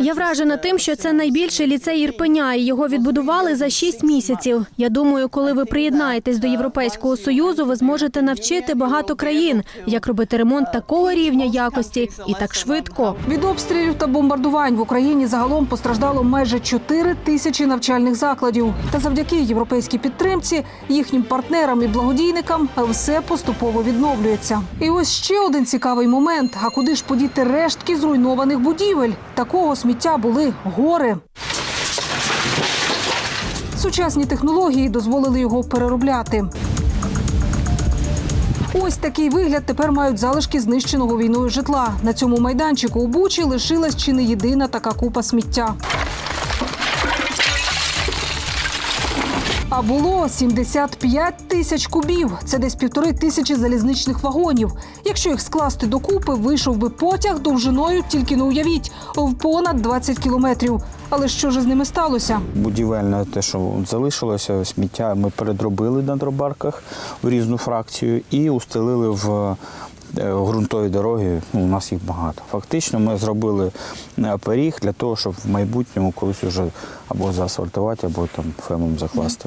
Я вражена тим, що це найбільший ліцей Ірпеня, і його відбудували за шість місяців. Я думаю, коли ви приєднаєтесь до Європейського союзу, ви зможете навчити багато країн, як робити ремонт такого рівня якості і так швидко. Від обстрілів та бомбардувань в Україні загалом постраждало майже 4 тисячі навчальних закладів. Та завдяки європейській підтримці, їхнім партнерам і благодійникам все поступово відновлюється. І ось ще один цікавий момент: а куди ж подіти рештки зруйнованих будівель? Такого сміття були гори. Сучасні технології дозволили його переробляти. Ось такий вигляд тепер мають залишки знищеного війною житла. На цьому майданчику у Бучі лишилась чи не єдина така купа сміття. А було 75 тисяч кубів. Це десь півтори тисячі залізничних вагонів. Якщо їх скласти докупи, вийшов би потяг довжиною, тільки не уявіть, в понад 20 кілометрів. Але що ж з ними сталося? Будівельне те, що залишилося, сміття ми передробили на дробарках в різну фракцію і устелили в е, ґрунтові дороги. Ну, у нас їх багато. Фактично, ми зробили е, пиріг для того, щоб в майбутньому колись уже або заасфальтувати, або там фемом закласти.